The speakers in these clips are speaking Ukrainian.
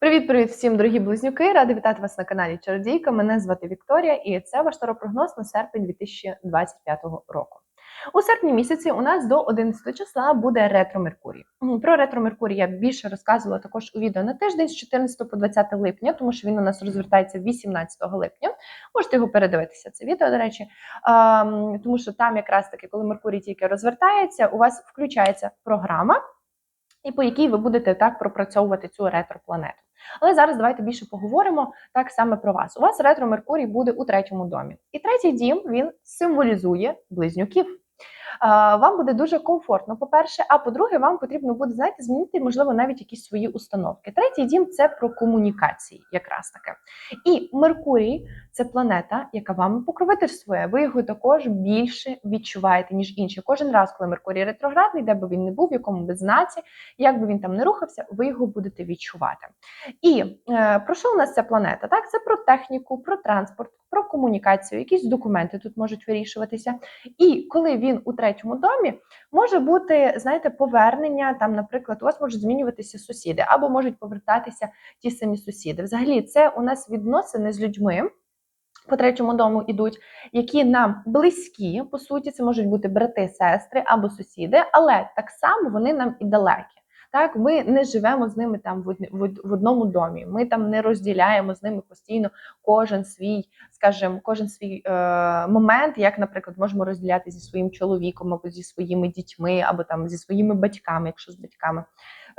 Привіт-привіт всім, дорогі близнюки! Ради вітати вас на каналі Чародійка. Мене звати Вікторія, і це ваш таропрогноз на серпень 2025 року. У серпні місяці у нас до 11 числа буде ретро Меркурій. Про ретро Меркурій я більше розказувала також у відео на тиждень з 14 по 20 липня, тому що він у нас розвертається 18 липня. Можете його передивитися. Це відео, до речі, тому що там якраз таки, коли Меркурій тільки розвертається, у вас включається програма, і по якій ви будете так пропрацьовувати цю ретро-планету. Але зараз давайте більше поговоримо так саме про вас. У вас ретро Меркурій буде у третьому домі. І третій дім він символізує близнюків. Вам буде дуже комфортно, по-перше, а по-друге, вам потрібно буде знаєте, змінити, можливо, навіть якісь свої установки. Третій дім це про комунікації, якраз таке. І Меркурій це планета, яка вами покровительствує. Ви його також більше відчуваєте, ніж інші. Кожен раз, коли Меркурій ретроградний, де би він не був, в якому би знаці, як би він там не рухався, ви його будете відчувати. І е, про що у нас ця планета? Так, це про техніку, про транспорт, про комунікацію, якісь документи тут можуть вирішуватися. І коли він у третьому домі, може бути, знаєте, повернення там, наприклад, у вас можуть змінюватися сусіди, або можуть повертатися ті самі сусіди. Взагалі, це у нас відносини з людьми. По третьому дому ідуть, які нам близькі, по суті, це можуть бути брати, сестри або сусіди, але так само вони нам і далекі. Так, ми не живемо з ними там в, одному домі. Ми там не розділяємо з ними постійно кожен свій, скажімо, кожен свій е, момент, як, наприклад, можемо розділяти зі своїм чоловіком або зі своїми дітьми, або там зі своїми батьками, якщо з батьками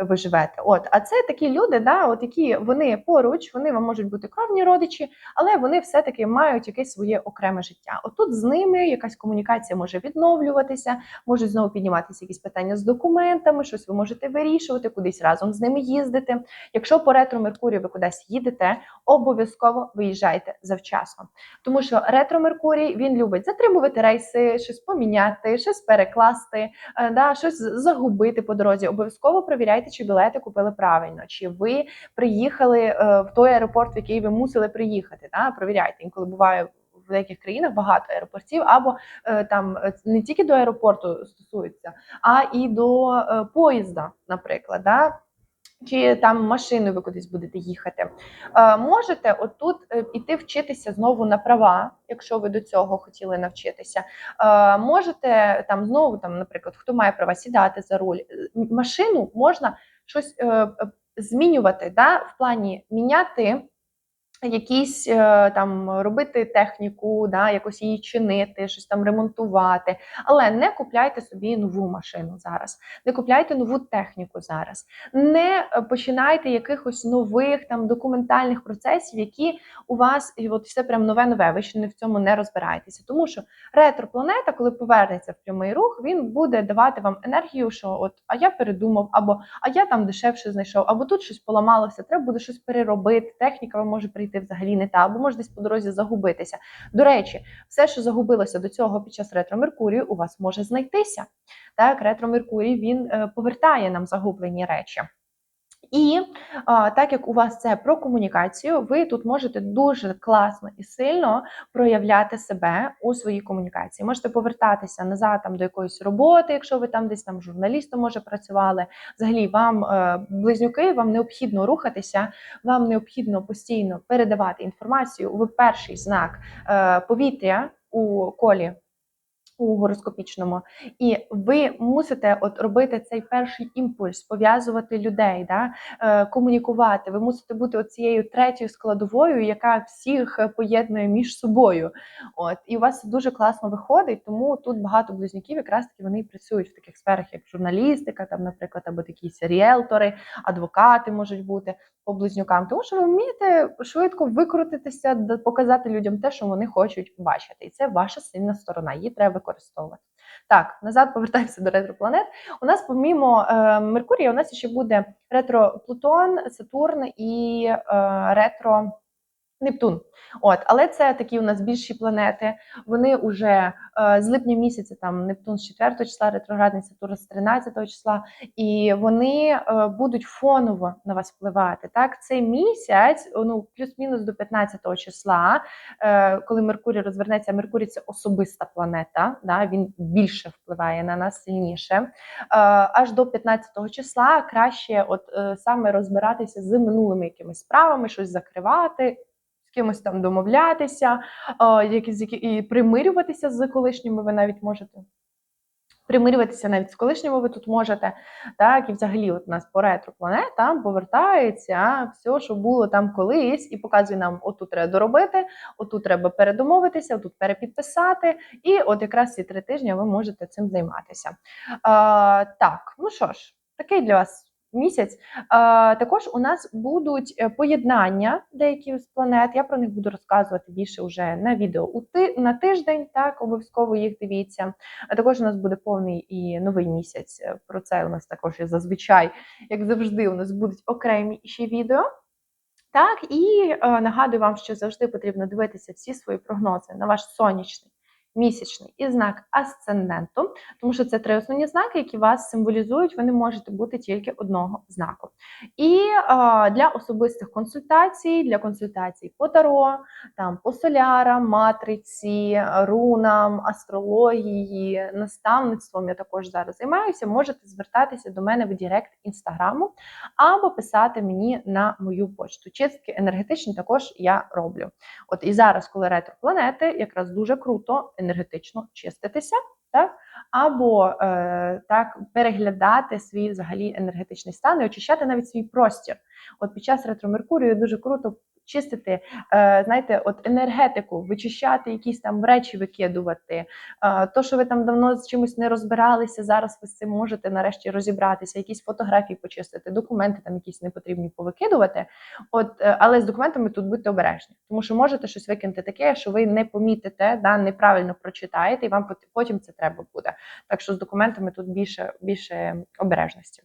ви живете. От, а це такі люди, да, от які вони поруч, вони вам можуть бути кровні родичі, але вони все-таки мають якесь своє окреме життя. Отут з ними якась комунікація може відновлюватися, можуть знову підніматися якісь питання з документами, щось ви можете вирішувати, кудись разом з ними їздити. Якщо по ретро Меркурію ви кудись їдете, обов'язково виїжджайте завчасно. Тому що ретро Меркурій він любить затримувати рейси, щось поміняти, щось перекласти, е, да, щось загубити по дорозі. Обов'язково перевіряйте, чи білети купили правильно, чи ви приїхали е, в той аеропорт, в який ви мусили приїхати. Та Провіряйте. Інколи буває в деяких країнах багато аеропортів, або е, там е, не тільки до аеропорту стосується, а і до поїзда, наприклад. Да? Чи там машиною ви кудись будете їхати. Е, можете отут е, іти вчитися знову на права, якщо ви до цього хотіли навчитися. Е, можете там знову, там, наприклад, хто має права сідати за руль. Машину можна щось змінювати, да, в плані міняти якісь е, там робити техніку, да, якось її чинити, щось там ремонтувати. Але не купляйте собі нову машину зараз, не купляйте нову техніку зараз, не е, починайте якихось нових там документальних процесів, які у вас і от все прям нове нове. Ви ще не в цьому не розбираєтеся. Тому що ретропланета, коли повернеться в прямий рух, він буде давати вам енергію, що от а я передумав, або а я там дешевше знайшов, або тут щось поламалося, треба буде щось переробити. Техніка вам може прийти взагалі не та, або може десь по дорозі загубитися. До речі, все, що загубилося до цього під час ретро Меркурію, у вас може знайтися. Так, ретро Меркурій він е, повертає нам загублені речі. І а, так як у вас це про комунікацію, ви тут можете дуже класно і сильно проявляти себе у своїй комунікації. Можете повертатися назад там до якоїсь роботи, якщо ви там десь там журналістом може працювали. Взагалі, вам е, близнюки, вам необхідно рухатися, вам необхідно постійно передавати інформацію. Ви перший знак е, повітря у колі. У гороскопічному, і ви мусите от робити цей перший імпульс, пов'язувати людей, да? е, комунікувати. Ви мусите бути цією третьою складовою, яка всіх поєднує між собою. От і у вас дуже класно виходить. Тому тут багато близнюків, якраз таки вони працюють в таких сферах, як журналістика, там, наприклад, або такі ріелтори, адвокати можуть бути по близнюкам. Тому що ви вмієте швидко викрутитися, показати людям те, що вони хочуть бачити, і це ваша сильна сторона. Її треба використовувати. Так, назад повертаємося до ретропланет. У нас, помімо е, Меркурія, у нас ще буде ретро Плутон, Сатурн і е, ретро Нептун. От, але це такі у нас більші планети. Вони вже е, з липня місяця, там Нептун з 4 числа, ретроградний Сатурн з 13 числа, і вони е, будуть фоново на вас впливати. Так, цей місяць, ну плюс-мінус до 15 числа, е, коли Меркурій розвернеться, Меркурій це особиста планета. Да, він більше впливає на нас сильніше. Е, аж до 15 числа краще, от е, саме розбиратися з минулими якимись справами, щось закривати з кимось там домовлятися, якісь і примирюватися з колишніми ви навіть можете. Примирюватися навіть з колишніми ви тут можете. Так, і взагалі, от у нас по ретро планета повертається все, що було там колись, і показує нам, отут треба доробити, отут треба передомовитися, отут перепідписати. І от якраз ці три тижні ви можете цим займатися. А, Так, ну що ж, такий для вас місяць. Також у нас будуть е, поєднання деяких з планет. Я про них буду розказувати більше вже на відео на тиждень. Так, обов'язково їх дивіться. А також у нас буде повний і новий місяць. Е, про це у нас також є зазвичай, як завжди, у нас будуть окремі ще відео. Так, і е, нагадую вам, що завжди потрібно дивитися всі свої прогнози на ваш сонячний місячний і знак асценденту, тому що це три основні знаки, які вас символізують, ви не можете бути тільки одного знаку. І а, для особистих консультацій, для консультацій по таро, там по солярам, матриці, рунам, астрології, наставництвом я також зараз займаюся. Можете звертатися до мене в Директ інстаграму або писати мені на мою почту. Чистки енергетичні також я роблю. От і зараз, коли ретро планети, якраз дуже круто енергетично чиститися, так? або е, так переглядати свій взагалі енергетичний стан і очищати навіть свій простір. От під час ретро Меркурію дуже круто чистити, е, знаєте, от енергетику, вичищати якісь там речі, викидувати. Е, то, що ви там давно з чимось не розбиралися, зараз ви з цим можете нарешті розібратися, якісь фотографії почистити, документи там якісь непотрібні повикидувати. От, е, але з документами тут будьте обережні, тому що можете щось викинути таке, що ви не помітите, да, неправильно прочитаєте, і вам потім це треба буде. Так що з документами тут більше, більше обережності.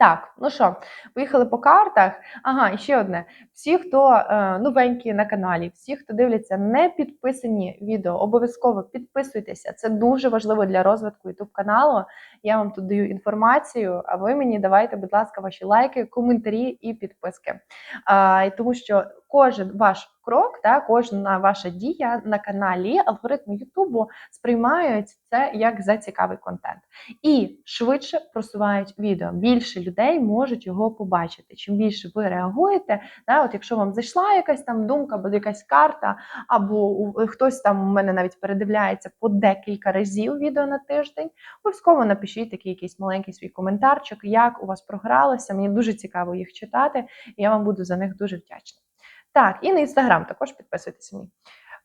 Так, ну що, поїхали по картах. Ага, і ще одне. Всі, хто е, новенькі на каналі, всі, хто дивляться, не підписані відео, обов'язково підписуйтеся. Це дуже важливо для розвитку YouTube каналу. Я вам тут даю інформацію, а ви мені давайте, будь ласка, ваші лайки, коментарі і підписки. А, Тому що кожен ваш крок, та кожна ваша дія на каналі, алгоритми Ютубу сприймають це як за цікавий контент і швидше просувають відео. Більше людей можуть його побачити. Чим більше ви реагуєте, та, от якщо вам зайшла якась там думка, або якась карта, або хтось там у мене навіть передивляється по декілька разів відео на тиждень, обов'язково напишіть такий якийсь маленький свій коментарчик, як у вас програлося. Мені дуже цікаво їх читати, і я вам буду за них дуже вдячна. Так, і на інстаграм також підписуйтесь мені.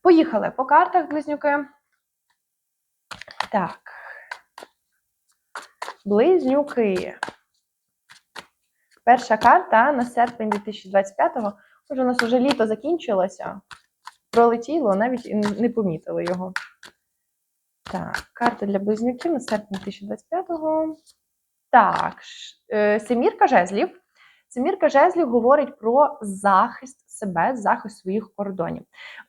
Поїхали по картах, близнюки. Так. Близнюки. Перша карта на серпень 2025-го. Може, у нас вже літо закінчилося. Пролетіло, навіть і не помітили його. Так, карта для близнюків на серпень 2025-го. Так, е, семірка жезлів. Семірка жезлів говорить про захист себе, захист своїх кордонів.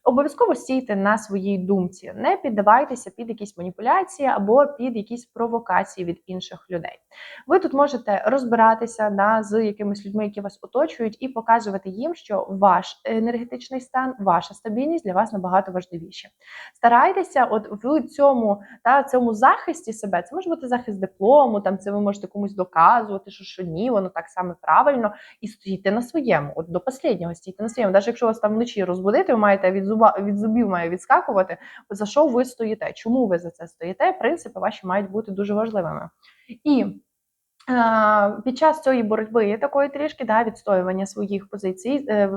Обов'язково стійте на своїй думці, не піддавайтеся під якісь маніпуляції або під якісь провокації від інших людей. Ви тут можете розбиратися да, з якимись людьми, які вас оточують, і показувати їм, що ваш енергетичний стан, ваша стабільність для вас набагато важливіше. Старайтеся, от в цьому та цьому захисті себе, це може бути захист диплому, там це ви можете комусь доказувати, що що ні, воно так саме правильно, і стійте на своєму, от до останнього стійте на своєму. Навіть якщо вас там вночі розбудити, ви маєте від зуба від зубів має відскакувати. За що ви стоїте? Чому ви за це стоїте? Принципи ваші мають бути дуже важливими. І під час цієї боротьби такої трішки да, відстоювання своїх позицій, е,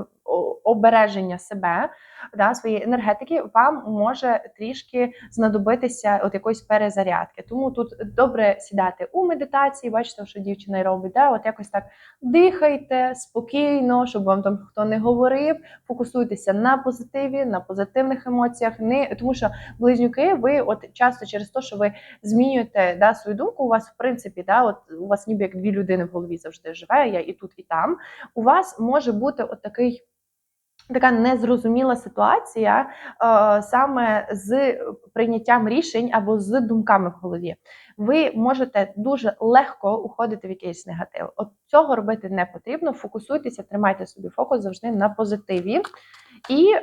обереження себе, да, своєї енергетики, вам може трішки знадобитися от якоїсь перезарядки. Тому тут добре сідати у медитації, бачите, що дівчина робить, да, от якось так дихайте спокійно, щоб вам там хто не говорив, фокусуйтеся на позитиві, на позитивних емоціях. Не Тому що близнюки, ви от часто через те, що ви змінюєте да, свою думку, у вас в принципі, да, от у вас ніби як дві людини в голові завжди живе, я і тут, і там. У вас може бути от такий така незрозуміла ситуація е, саме з прийняттям рішень або з думками в голові. Ви можете дуже легко уходити в якийсь негатив. От цього робити не потрібно. Фокусуйтеся, тримайте собі фокус завжди на позитиві. І е,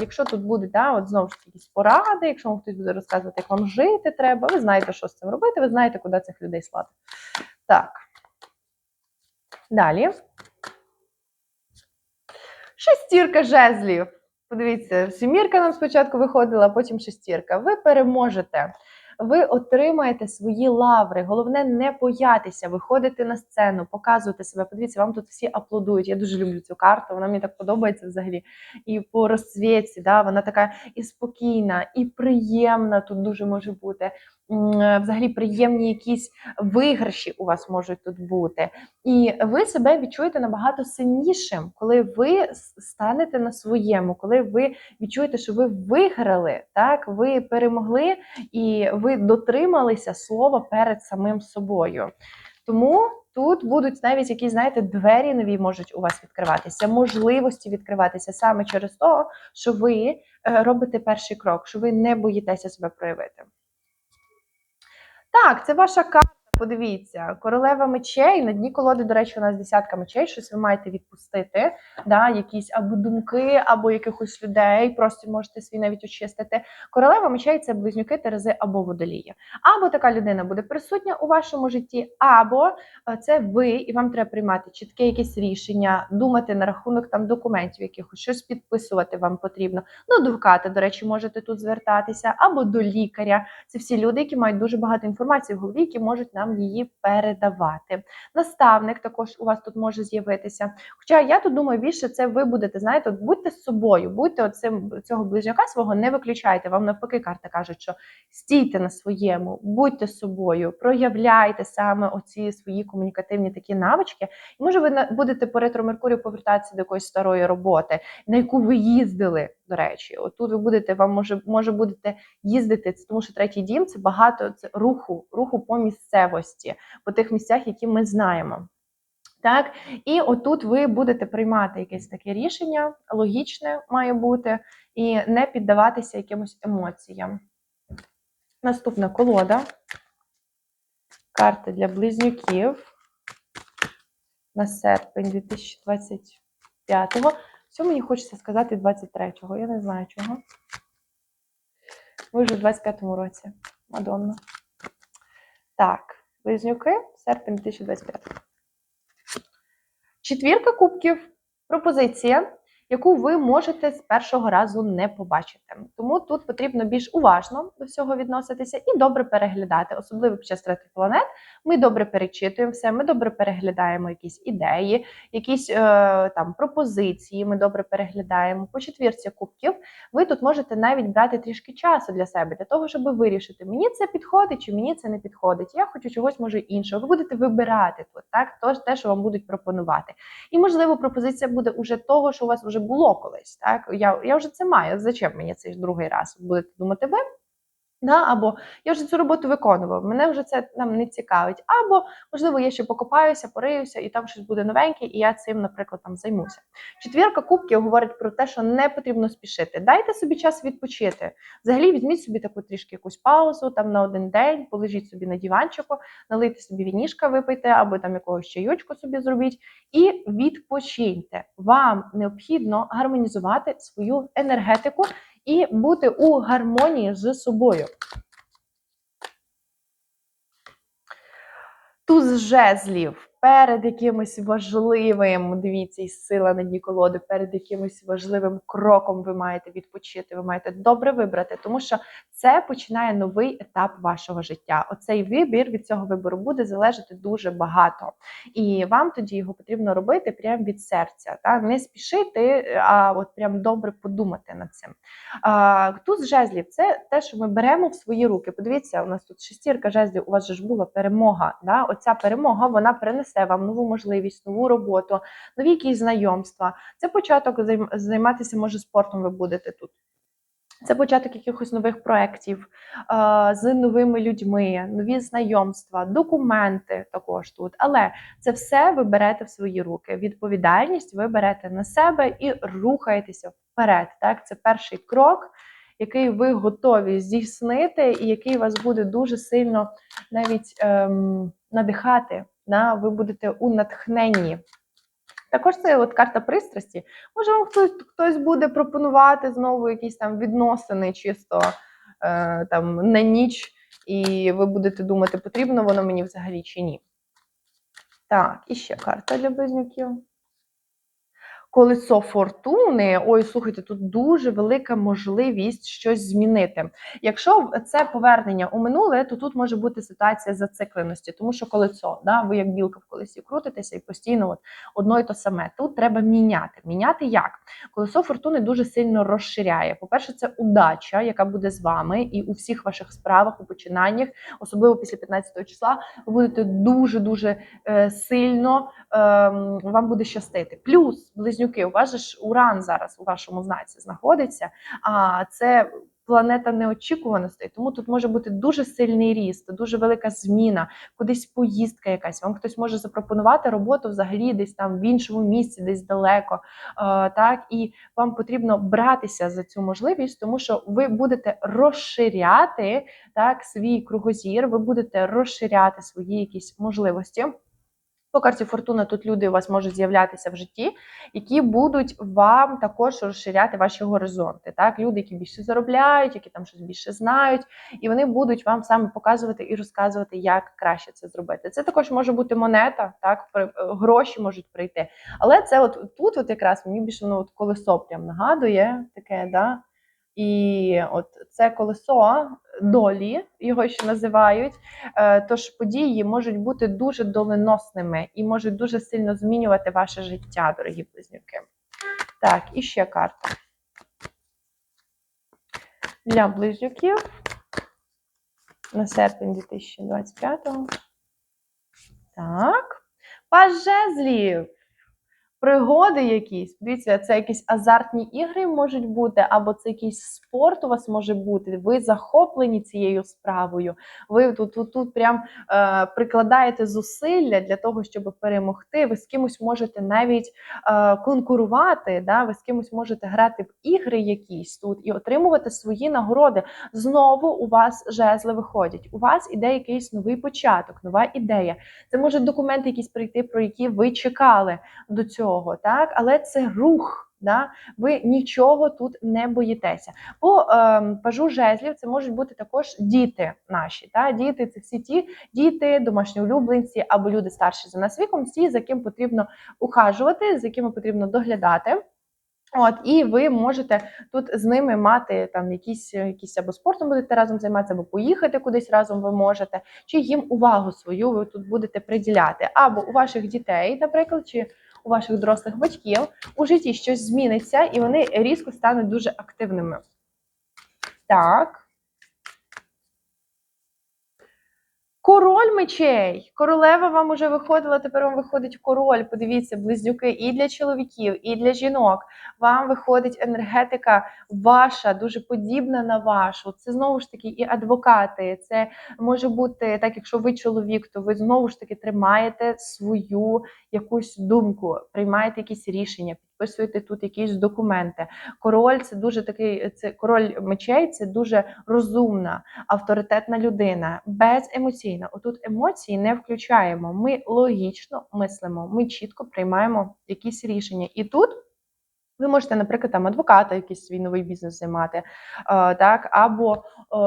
якщо тут будуть да, от знову ж якісь поради, якщо вам хтось буде розказувати, як вам жити треба, ви знаєте, що з цим робити, ви знаєте, куди цих людей слати. Так. Далі. Шестірка жезлів. Подивіться, сімірка нам спочатку виходила, потім шестірка. Ви переможете. Ви отримаєте свої лаври. Головне не боятися, виходити на сцену, показувати себе. Подивіться, вам тут всі аплодують. Я дуже люблю цю карту. Вона мені так подобається взагалі. І по розцвітці, да, вона така і спокійна, і приємна тут дуже може бути. М, Взагалі приємні якісь виграші у вас можуть тут бути. І ви себе відчуєте набагато сильнішим, коли ви станете на своєму, коли ви відчуєте, що ви виграли, так ви перемогли і ви дотрималися слова перед самим собою. Тому тут будуть навіть якісь, знаєте, двері нові можуть у вас відкриватися, можливості відкриватися саме через те, що ви е, робите перший крок, що ви не боїтеся себе проявити. Так, це ваша карта. Подивіться, королева мечей. На дні колоди, до речі, у нас десятка мечей. Щось ви маєте відпустити. Да, якісь або думки, або якихось людей. Просто можете свій навіть очистити. Королева мечей це близнюки, терези або водолії. Або така людина буде присутня у вашому житті, або е, це ви, і вам треба приймати чітке якесь рішення, думати на рахунок там документів, якихось щось підписувати вам потрібно. До адвоката, до речі, можете тут звертатися, або до лікаря. Це всі люди, які мають дуже багато інформації в голові, які можуть нам її передавати. Наставник також у вас тут може з'явитися. Хоча я тут думаю, більше це ви будете, знаєте, от будьте з собою, будьте оцим цього близнюка свого, не виключайте. Вам навпаки, карта каже, що стійте на своєму, будьте з собою, проявляйте саме оці свої комунікативні такі навички. І може ви будете по ретро Меркурію повертатися до якоїсь старої роботи, на яку ви їздили. До речі, отут ви будете, вам може, може будете їздити, тому що третій дім це багато це руху, руху по місцевості, по тих місцях, які ми знаємо. Так, і отут ви будете приймати якесь таке рішення, логічне має бути, і не піддаватися якимось емоціям. Наступна колода. Карта для близнюків на серпень 2025-го. Що мені хочеться сказати 23-го? Я не знаю чого. Ми вже в 25-му році. Мадонна. Так, близнюки, серпень 2025. Четвірка кубків. Пропозиція, яку ви можете з першого разу не побачити. Тому тут потрібно більш уважно до всього відноситися і добре переглядати, особливо під час трети планет. Ми добре перечитуємо все, ми добре переглядаємо якісь ідеї, якісь е, там пропозиції. Ми добре переглядаємо. По четвірці кубків ви тут можете навіть брати трішки часу для себе, для того, щоб вирішити, мені це підходить чи мені це не підходить. Я хочу чогось може іншого. Ви будете вибирати тут, так тож те, що вам будуть пропонувати. І можливо, пропозиція буде уже того, що у вас вже було колись. Так я, я вже це маю. Зачем мені цей другий раз? Будете думати ви? Да, або я вже цю роботу виконував, мене вже це нам не цікавить. Або, можливо, я ще покопаюся, пориюся, і там щось буде новеньке, і я цим, наприклад, там займуся. Четвірка кубків говорить про те, що не потрібно спішити. Дайте собі час відпочити. Взагалі, візьміть собі таку трішки якусь паузу там на один день, полежіть собі на диванчику, налийте собі вінішка, випийте, або там якогось чайочку собі зробіть, і відпочиньте. Вам необхідно гармонізувати свою енергетику і бути у гармонії з собою. Туз жезлів перед якимось важливим, дивіться, і сила на дні колоди, перед якимось важливим кроком ви маєте відпочити, ви маєте добре вибрати, тому що це починає новий етап вашого життя. Оцей вибір від цього вибору буде залежати дуже багато. І вам тоді його потрібно робити прямо від серця. Та? Не спішити, а от прям добре подумати над цим. А, Туз жезлів це те, що ми беремо в свої руки. Подивіться, у нас тут шестірка жезлів, у вас же ж була перемога. Да? Оця перемога вона принесе вам нову можливість, нову роботу, нові якісь знайомства. Це початок займатися, може, спортом ви будете тут. Це початок якихось нових проєктів з новими людьми, нові знайомства, документи також тут. Але це все ви берете в свої руки. Відповідальність ви берете на себе і рухаєтеся вперед. Так, це перший крок, який ви готові здійснити, і який вас буде дуже сильно навіть ем, надихати. На ви будете у натхненні. Також це от карта пристрасті. Може, вам хтось хтось буде пропонувати знову якісь там відносини, чисто е, там на ніч, і ви будете думати, потрібно воно мені взагалі чи ні. Так, і ще карта для близнюків. Колесо фортуни, ой, слухайте, тут дуже велика можливість щось змінити. Якщо це повернення у минуле, то тут може бути ситуація зацикленості, тому що колесо, да, ви як білка в колесі крутитеся і постійно от одно і то саме. Тут треба міняти. Міняти як? Колесо фортуни дуже сильно розширяє. По-перше, це удача, яка буде з вами, і у всіх ваших справах, у починаннях, особливо після 15 числа, ви будете дуже дуже е, сильно е, вам буде щастити. Плюс близнюки, у вас же ж уран зараз у вашому знаці знаходиться. А це планета неочікуваностей, тому тут може бути дуже сильний ріст, дуже велика зміна, кудись поїздка якась. Вам хтось може запропонувати роботу взагалі десь там в іншому місці, десь далеко. Е, так і вам потрібно братися за цю можливість, тому що ви будете розширяти так свій кругозір, ви будете розширяти свої якісь можливості. По карті Фортуна тут люди у вас можуть з'являтися в житті, які будуть вам також розширяти ваші горизонти. Так, люди, які більше заробляють, які там щось більше знають, і вони будуть вам саме показувати і розказувати, як краще це зробити. Це також може бути монета, так при- гроші можуть прийти. Але це от тут, от якраз мені більше воно от колесо прям нагадує таке, да. І от це колесо долі, його ще називають. Е, Тож події можуть бути дуже доленосними і можуть дуже сильно змінювати ваше життя, дорогі близнюки. Так, і ще карта. Для близнюків на серпень 2025. Так. Паж жезлів. Пригоди якісь. Дивіться, це якісь азартні ігри можуть бути, або це якийсь спорт у вас може бути. Ви захоплені цією справою. Ви тут, тут, тут прям е, прикладаєте зусилля для того, щоб перемогти. Ви з кимось можете навіть е, конкурувати. Да? Ви з кимось можете грати в ігри якісь тут і отримувати свої нагороди. Знову у вас жезли виходять. У вас іде якийсь новий початок, нова ідея. Це може документи якісь прийти, про які ви чекали до цього, так? Але це рух. Да? Ви нічого тут не боїтеся. По ем, пажу жезлів це можуть бути також діти наші. Та? Діти це всі ті діти, домашні улюбленці або люди старші за нас віком, ті, за ким потрібно ухажувати, за якими потрібно доглядати. От, і ви можете тут з ними мати там якісь, якісь або спортом будете разом займатися, або поїхати кудись разом ви можете, чи їм увагу свою ви тут будете приділяти. Або у ваших дітей, наприклад, чи у ваших дорослих батьків у житті щось зміниться, і вони різко стануть дуже активними. Так. Король мечей. Королева вам уже виходила, тепер вам виходить король. Подивіться, близнюки і для чоловіків, і для жінок. Вам виходить енергетика ваша, дуже подібна на вашу. Це знову ж таки і адвокати. Це може бути так, якщо ви чоловік, то ви знову ж таки тримаєте свою якусь думку, приймаєте якісь рішення, підписуєте тут якісь документи. Король це дуже такий, це король мечей, це дуже розумна, авторитетна людина, беземоційна. Отут емоції не включаємо. Ми логічно мислимо, ми чітко приймаємо якісь рішення. І тут. Ви можете, наприклад, там адвоката, якийсь свій новий бізнес займати, е, так, або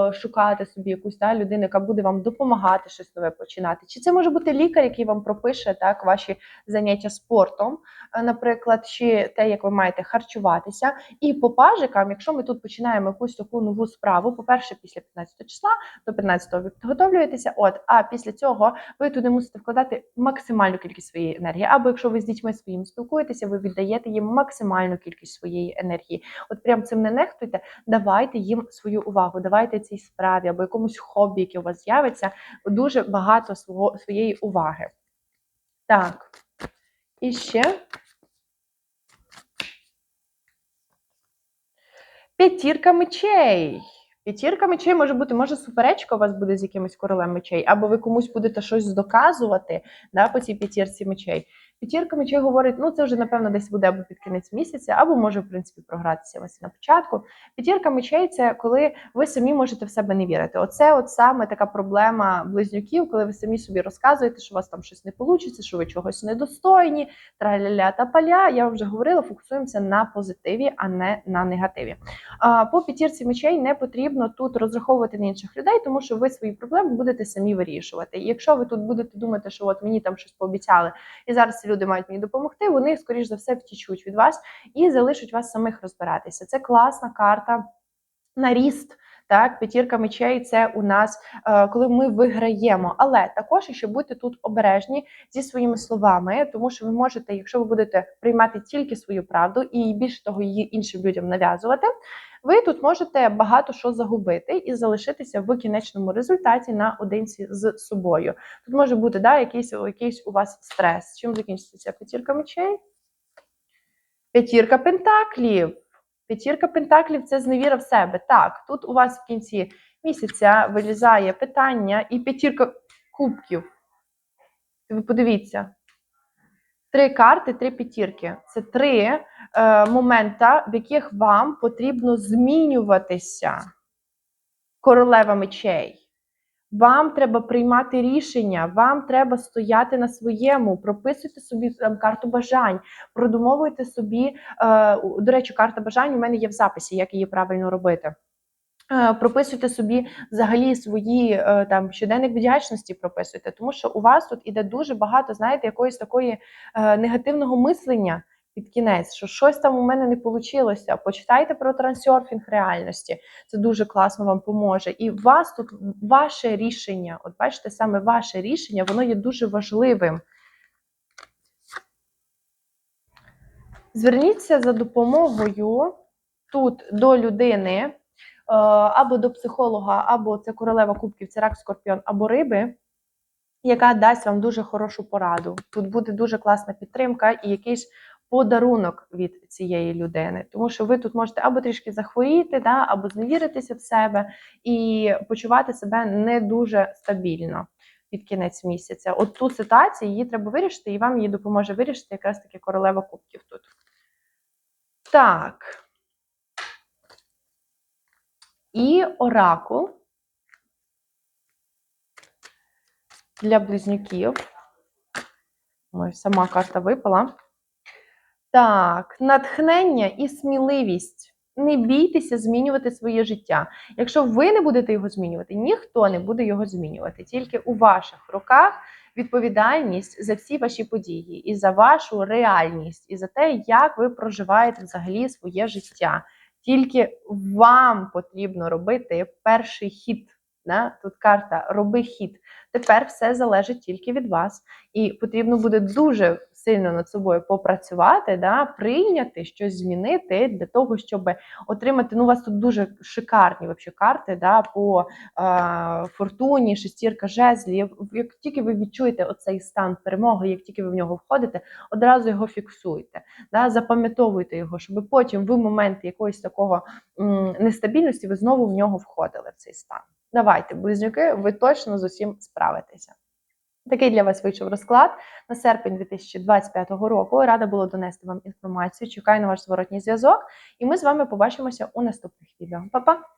е, шукати собі якусь та, людину, яка буде вам допомагати щось нове починати. Чи це може бути лікар, який вам пропише так, ваші заняття спортом, е, наприклад, чи те, як ви маєте харчуватися. І по пажикам, якщо ми тут починаємо якусь таку нову справу, по-перше, після 15 числа, до 15-го ви підготовлюєтеся, от, а після цього ви туди мусите вкладати максимальну кількість своєї енергії. Або якщо ви з дітьми своїми спілкуєтеся, ви віддаєте їм максимальну кількість своєї енергії. От прям цим не нехтуйте, давайте їм свою увагу, давайте цій справі або якомусь хобі, яке у вас з'явиться, дуже багато свого своєї уваги. Так, і ще. П'ятірка мечей. П'ятірка мечей може бути, може суперечка у вас буде з якимось королем мечей, або ви комусь будете щось доказувати да, по цій п'ятірці мечей. П'ятірка мечей говорить, ну це вже напевно десь буде або під кінець місяця, або може в принципі програтися ось на початку. П'ятірка мечей це коли ви самі можете в себе не вірити. Оце от саме така проблема близнюків, коли ви самі собі розказуєте, що у вас там щось не вийде, що ви чогось недостойні, траля та паля. Я вже говорила, фокусуємося на позитиві, а не на негативі. А, По п'ятірці мечей не потрібно тут розраховувати на інших людей, тому що ви свої проблеми будете самі вирішувати. І якщо ви тут будете думати, що от мені там щось пообіцяли, і зараз люди мають мені допомогти, вони скоріш за все втічуть від вас і залишать вас самих розбиратися. Це класна карта на ріст. Так, п'ятірка мечей це у нас е, коли ми виграємо. Але також ще будьте тут обережні зі своїми словами, тому що ви можете, якщо ви будете приймати тільки свою правду і більше того, її іншим людям нав'язувати, ви тут можете багато що загубити і залишитися в кінечному результаті наодинці з собою. Тут може бути да, якийсь, якийсь у вас стрес. Чим закінчиться п'ятірка мечей? П'ятірка пентаклів. П'ятірка пентаклів це зневіра в себе. Так, тут у вас в кінці місяця вилізає питання і п'ятірка кубків. Ви подивіться. Три карти, три п'ятірки. Це три е, момента, в яких вам потрібно змінюватися. Королева мечей. Вам треба приймати рішення, вам треба стояти на своєму, прописуйте собі там, карту бажань, продумовуйте собі. Е, до речі, карта бажань у мене є в записі, як її правильно робити. Е, Прописуйте собі взагалі свої е, там щоденник вдячності, прописуйте, тому що у вас тут іде дуже багато, знаєте, якоїсь такої е, негативного мислення під кінець, що щось там у мене не вийшло. Почитайте про трансерфінг реальності. Це дуже класно вам поможе. І вас тут ваше рішення, от бачите, саме ваше рішення, воно є дуже важливим. Зверніться за допомогою тут до людини, е, або до психолога, або це королева кубків, це рак, скорпіон, або риби, яка дасть вам дуже хорошу пораду. Тут буде дуже класна підтримка і якийсь подарунок від цієї людини. Тому що ви тут можете або трішки захворіти, да, або зневіритися в себе і почувати себе не дуже стабільно під кінець місяця. От ту ситуацію її треба вирішити, і вам її допоможе вирішити якраз таки королева кубків тут. Так. І оракул для близнюків. Ой, сама карта випала. Так, натхнення і сміливість. Не бійтеся змінювати своє життя. Якщо ви не будете його змінювати, ніхто не буде його змінювати. Тільки у ваших руках відповідальність за всі ваші події, і за вашу реальність, і за те, як ви проживаєте взагалі своє життя. Тільки вам потрібно робити перший хід. Да? Тут карта роби хід. Тепер все залежить тільки від вас, і потрібно буде дуже сильно над собою попрацювати, да? прийняти щось змінити для того, щоб отримати. Ну, у вас тут дуже шикарні вообще карти да? по е, фортуні, шестірка жезлів. Як тільки ви відчуєте оцей стан перемоги, як тільки ви в нього входите, одразу його фіксуйте, да? запам'ятовуйте його, щоб потім в моменти якоїсь такого м, нестабільності ви знову в нього входили в цей стан. Давайте, близнюки, ви точно з усім справитеся. Такий для вас вийшов розклад на серпень 2025 року. Рада була донести вам інформацію. Чекаю на ваш зворотній зв'язок, і ми з вами побачимося у наступних відео. Па-па!